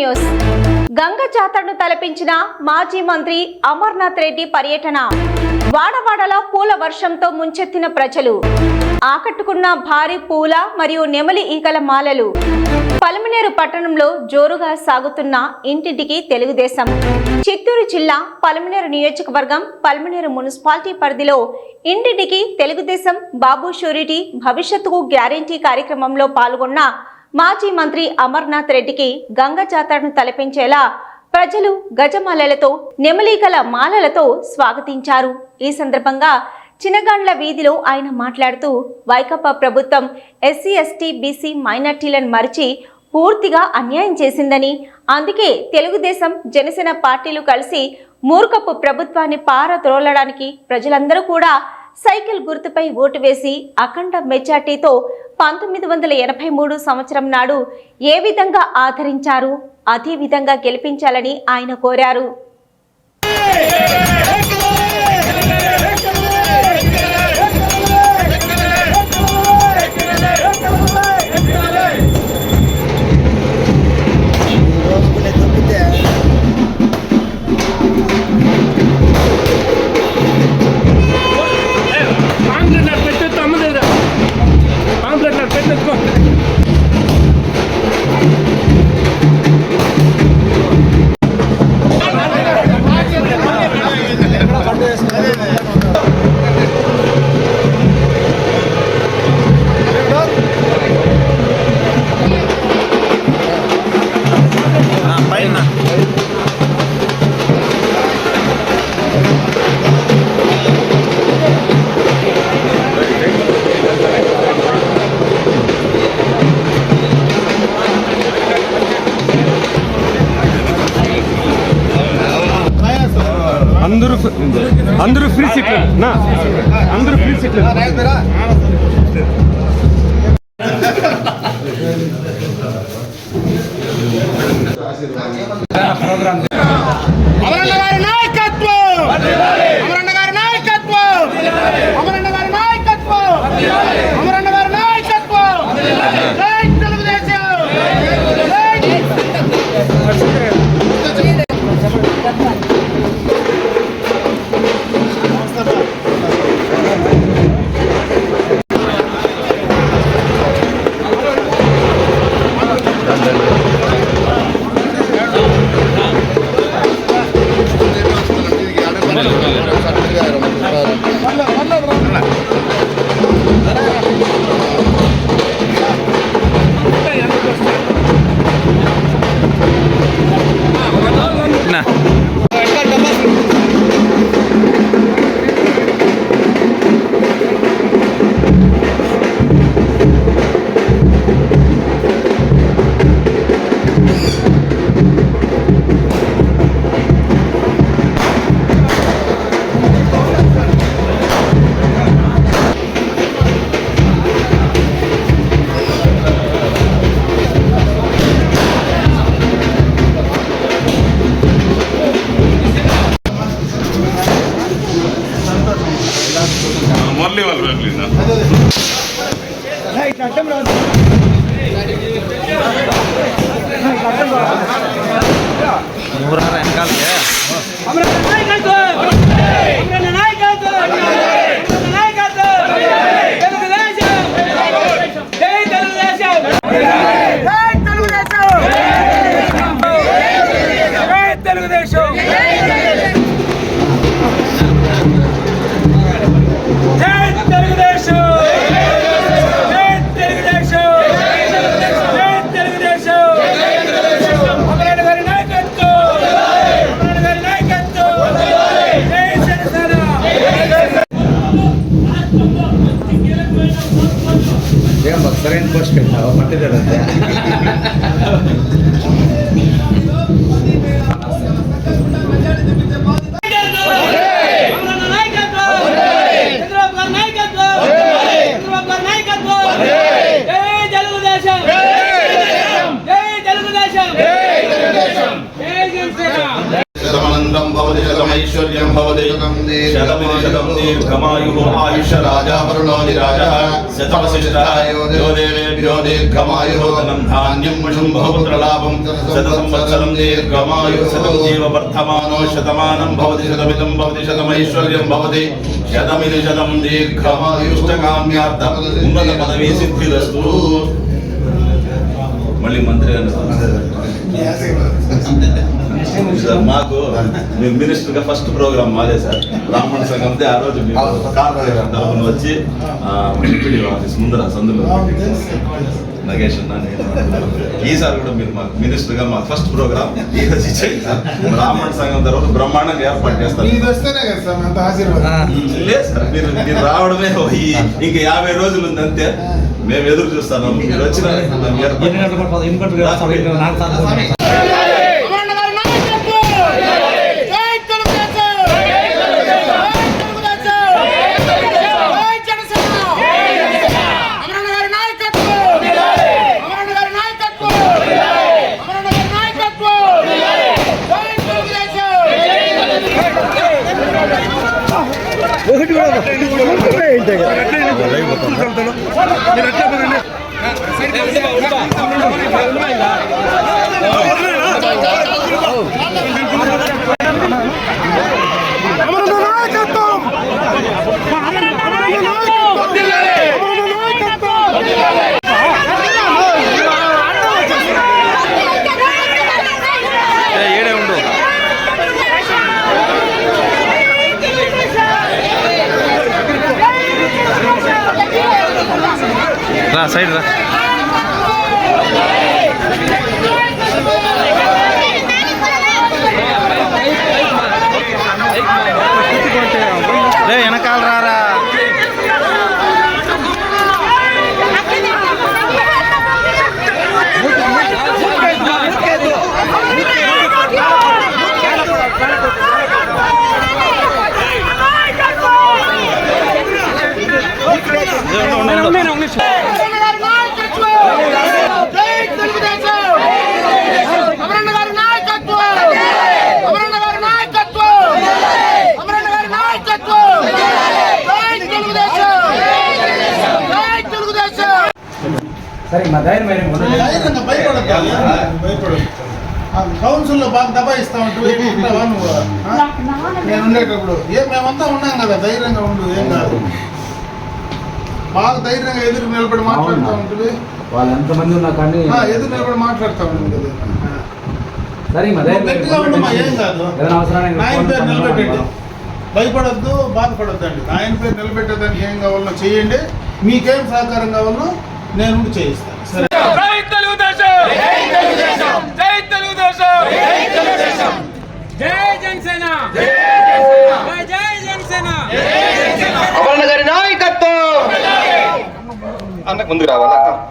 News. Ganga జాతరను తలపించిన మాజీ మంత్రి అమర్నాథ్ రెడ్డి పర్యటన. వాడవాడల పూల వర్షంతో ముంచెత్తిన ప్రజలు. ఆకట్టుకున్న భారీ పూల మరియు నెమలి ఈకల మాలలు. పలమనేరు పట్టణంలో జోరుగా సాగుతున్న ఇంటింటికి తెలుగుదేశం. చిత్తూరు జిల్లా పలమనేరు నియోజకవర్గం పలమనేరు మున్సిపాలిటీ పరిధిలో ఇంటింటికి తెలుగుదేశం బాబు షూరిటీ భవిష్యత్తుకు గ్యారంటీ కార్యక్రమంలో పాల్గొన్న మాజీ మంత్రి అమర్నాథ్ రెడ్డికి గంగ జాతరను తలపించేలా ప్రజలు గజమాలలతో నెమలీకల మాలలతో స్వాగతించారు. ఈ సందర్భంగా చినగాండ్ల వీధిలో ఆయన మాట్లాడుతూ వైకాపా ప్రభుత్వం ఎస్సీ ఎస్టీ బీసీ మైనార్టీలను మరిచి పూర్తిగా అన్యాయం చేసిందని అందుకే తెలుగుదేశం జనసేన పార్టీలు కలిసి మూర్ఖపు ప్రభుత్వాన్ని పారద్రోలడానికి ప్రజలందరూ కూడా సైకిల్ గుర్తుపై ఓటు వేసి అఖండ మెజార్టీతో పంతొమ్మిది వందల ఎనభై మూడు సంవత్సరం నాడు ఏ విధంగా ఆదరించారు అదే విధంగా గెలిపించాలని ఆయన కోరారు. అందరూ అందరూ ఫ్రీ సీట్లు. నా అందరూ ఫ్రీ సీట్లు. ప్రోగ్రామ్ ಸರಿಯಾದ ಪೋಸ್ಟ್ ಅವ್ರು ಮಾಡ್ತಿದ್ದಾರಂತೆ భవతి శతమిది శతం దీర్ఘమాయుః ఆయుష రాజా వరుణోది రాజా శతవశిష్ట యో దేవేభ్యో దీర్ఘమాయుః ధనం ధాన్యం శుంభపుత్రలాభం శత సంవత్సరం దీర్ఘమాయు శతం జీవ వర్ధమానో శతమానం భవతి శతమిదం భవతి శతమైశ్వర్యం భవతి శతమిది శతం దీర్ఘమాయుష్టకామ్యార్థ ఉన్నత పదవీ సిద్ధిరస్తు మళ్ళీ మంత్రి గారు సార్ మాకు మేము మినిస్టర్గా ఫస్ట్ ప్రోగ్రామ్ మాదే సార్ బ్రాహ్మణ సంఘంతో ఆ రోజు కార్పొరేషన్ తరఫున వచ్చి డిప్యూటీ ఆఫీస్ ముందర సందులో నగేష్ అన్న నేను ఈసారి కూడా మీరు మాకు మినిస్టర్గా మా ఫస్ట్ ప్రోగ్రామ్ ఈ రోజు ఇచ్చేయండి సార్. బ్రాహ్మణ సంఘం తరఫున బ్రహ్మాండంగా ఏర్పాటు చేస్తారు. ఇది వస్తేనే కదా సార్ అంత ఆశీర్వాదం. లేదు సార్ మీరు మీరు రావడమే ఈ ఇంకా యాభై రోజులు ఉంది అంతే మేము ఎదురు చూస్తాను మీరు వచ్చిన అమరన్న గారి నాయకత్వం జై తెలుగుదేశం జై తెలుగుదేశం జై జనసేన అమరన్న గారి నాయకత్వం అమరన్న గారి నాయకత్వం అమరన్న గారి నాయకత్వం జై తెలుగుదేశం మీరు ಹಾಂ ಸೈಡ್ದ కౌన్సిల్లో బాగా దబాయిస్తా ఉంటావు నువ్వు? ఆ? నేను ఉండేటప్పుడు. ఏ మేమంతా ఉన్నాం కదా ధైర్యంగా ఉండు ఏం కాదు. బాగా ధైర్యంగా ఎదురు నిలబడి మాట్లాడుతూ ఉంటుంది వాళ్ళు ఎంతమంది ఉన్నా కానీ ఎదురు నిలబడి మాట్లాడుతూ ఉంటుంది కదా సరే గట్టిగా ఏం కాదు. నాయన పేరు. నిలబెట్టండి భయపడొద్దు బాధపడొద్దండి. ఆయన పేరు నిలబెట్టేదానికి ఏం కావాలో చేయండి. మీకేం సహకారం కావాలో నేను ఉండి చేయిస్తాను. సరే జై తెలుగుదేశం జై తెలుగుదేశం జై తెలుగుదేశం జై తెలుగుదేశం జై జనసేన జై జై జనసేన అమరణ గారి నాయకత్వం అన్నకు ముందుకు రావాలా?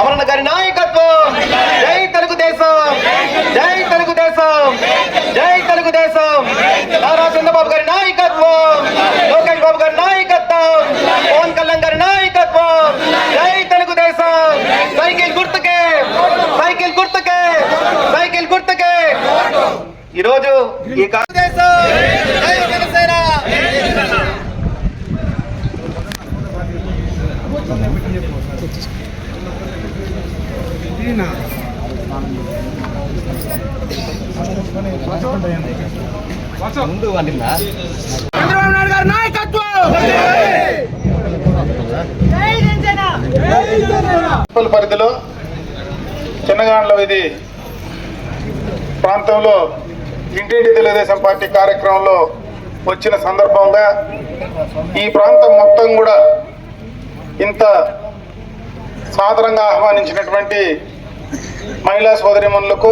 అమరణ గారి నాయకత్వం. జై తెలుగుదేశం. జై తెలుగుదేశం. జై తెలుగుదేశం. నారా చంద్రబాబు గారి నాయకత్వం. లోకేష్ బాబు గారి నాయకత్వం. పవన్ కళ్యాణ్ గారి నాయకత్వం. జై తెలుగుదేశం. సైకిల్ గుర్తుకే. సైకిల్ గుర్తుకే. సైకిల్ గుర్తుకే. ఈరోజు ఈ కా- జై జనసేన చంద్రబాబు నాయుడు గారి నాయకత్వం! మున్సిపల్ పరిధిలో చిన్నగాండ్ల వీధి ప్రాంతంలో ఇంటింటి తెలుగుదేశం పార్టీ కార్యక్రమంలో వచ్చిన సందర్భంగా ఈ ప్రాంతం మొత్తం కూడా ఇంత సాదరంగా ఆహ్వానించినటువంటి మహిళా సోదరిమణులకు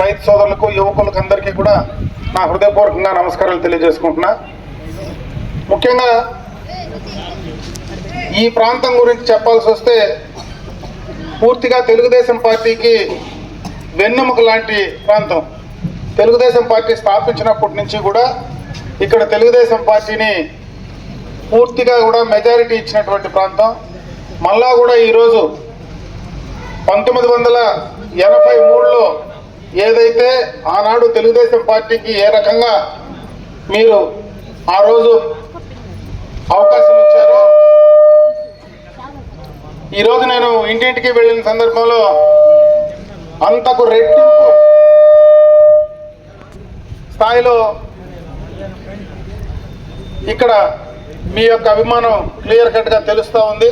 రైతు సోదరులకు యువకులకు అందరికీ కూడా నా హృదయపూర్వకంగా నమస్కారాలు తెలియజేసుకుంటున్నా. ముఖ్యంగా ఈ ప్రాంతం గురించి చెప్పాల్సి వస్తే పూర్తిగా తెలుగుదేశం పార్టీకి వెన్నెముక లాంటి ప్రాంతం. తెలుగుదేశం పార్టీ స్థాపించినప్పటి నుంచి కూడా ఇక్కడ తెలుగుదేశం పార్టీని పూర్తిగా కూడా మెజారిటీ ఇచ్చినటువంటి ప్రాంతం. మళ్ళా కూడా ఈరోజు పంతొమ్మిది వందల ఎనభై మూడులో ఏదైతే ఆనాడు తెలుగుదేశం పార్టీకి ఏ రకంగా మీరు ఆ రోజు అవకాశం ఇచ్చారో ఈరోజు నేను ఇంటింటికి వెళ్ళిన సందర్భంలో అంతకు రెట్టింపు స్థాయిలో ఇక్కడ మీ యొక్క అభిమానం క్లియర్ కట్గా తెలుస్తూ ఉంది.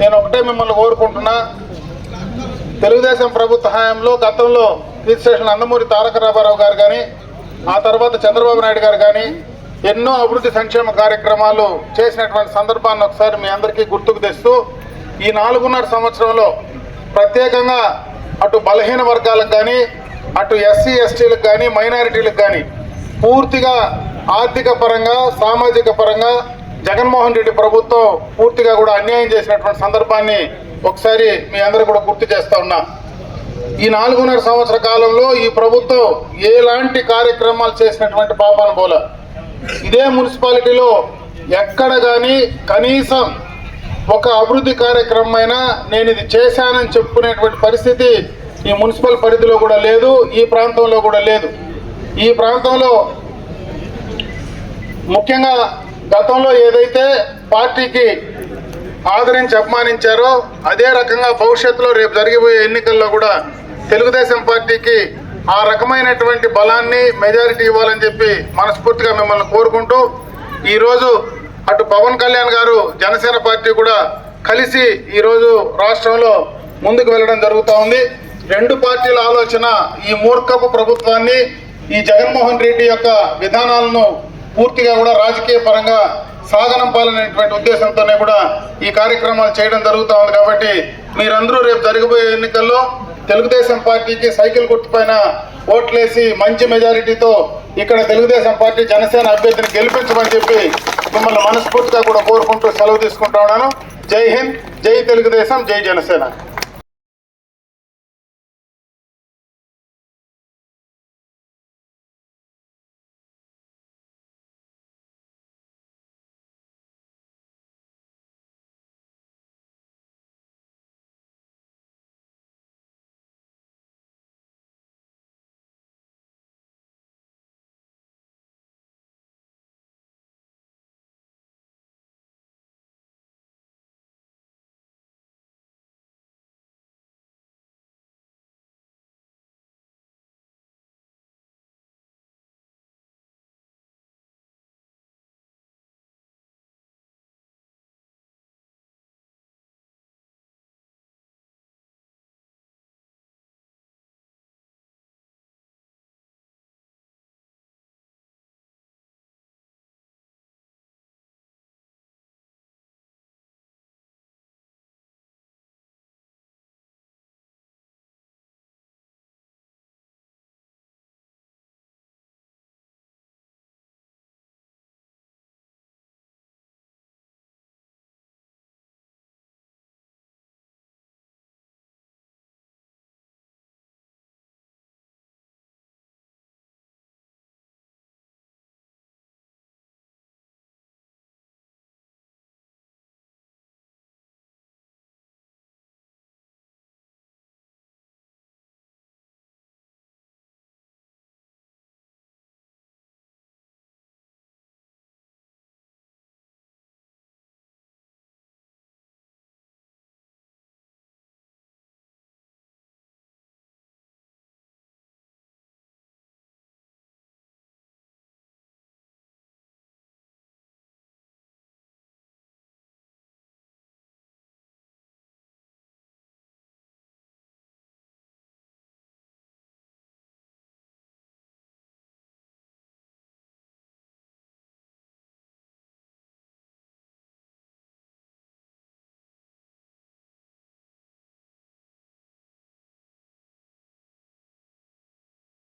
నేను ఒకటే మిమ్మల్ని కోరుకుంటున్నా. తెలుగుదేశం ప్రభుత్వ హయాంలో గతంలో రిజిస్ట్రేషన్ నందమూరి తారక రామారావు గారు కానీ ఆ తర్వాత చంద్రబాబు నాయుడు గారు కానీ ఎన్నో అభివృద్ధి సంక్షేమ కార్యక్రమాలు చేసినటువంటి సందర్భాన్ని ఒకసారి మీ అందరికీ గుర్తుకు తెస్తూ ఈ నాలుగున్నర సంవత్సరంలో ప్రత్యేకంగా అటు బలహీన వర్గాలకు కానీ అటు ఎస్సీ ఎస్టీలకు కానీ మైనారిటీలకు కానీ పూర్తిగా ఆర్థిక పరంగా సామాజిక పరంగా జగన్మోహన్ రెడ్డి ప్రభుత్వం పూర్తిగా కూడా అన్యాయం చేసినటువంటి సందర్భాన్ని ఒకసారి మీ అందరూ కూడా గుర్తు చేస్తా ఉన్నా. ఈ నాలుగున్నర సంవత్సర కాలంలో ఈ ప్రభుత్వం ఎలాంటి కార్యక్రమాలు చేసినటువంటి పాపాను బోల. ఇదే మున్సిపాలిటీలో ఎక్కడ కానీ కనీసం ఒక అభివృద్ధి కార్యక్రమం నేను ఇది చేశానని చెప్పుకునేటువంటి పరిస్థితి ఈ మున్సిపల్ పరిధిలో కూడా లేదు ఈ ప్రాంతంలో కూడా లేదు. ఈ ప్రాంతంలో ముఖ్యంగా గతంలో ఏదైతే పార్టీకి ఆదరించి అపమానించారో అదే రకంగా భవిష్యత్తులో రేపు జరిగిపోయే ఎన్నికల్లో కూడా తెలుగుదేశం పార్టీకి ఆ రకమైనటువంటి బలాన్ని మెజారిటీ ఇవ్వాలని చెప్పి మనస్ఫూర్తిగా మిమ్మల్ని కోరుకుంటూ ఈరోజు అటు పవన్ కళ్యాణ్ గారు జనసేన పార్టీ కూడా కలిసి ఈరోజు రాష్ట్రంలో ముందుకు వెళ్ళడం జరుగుతూ ఉంది. రెండు పార్టీల ఆలోచన ఈ మూర్ఖపు ప్రభుత్వాన్ని ఈ జగన్మోహన్ రెడ్డి యొక్క విధానాలను పూర్తిగా కూడా రాజకీయ పరంగా సాగనంపాలనేటువంటి ఉద్దేశంతోనే కూడా ఈ కార్యక్రమాలు చేయడం జరుగుతూ ఉంది కాబట్టి మీరందరూ రేపు జరగబోయే ఎన్నికల్లో తెలుగుదేశం పార్టీకి సైకిల్ గుర్తుపైన ఓట్లేసి మంచి మెజారిటీతో ఇక్కడ తెలుగుదేశం పార్టీ జనసేన అభ్యర్థిని గెలిపించమని చెప్పి మిమ్మల్ని మనస్ఫూర్తిగా కూడా కోరుకుంటూ సెలవు తీసుకుంటా ఉన్నాను. జై హింద్ జై తెలుగుదేశం జై జనసేన.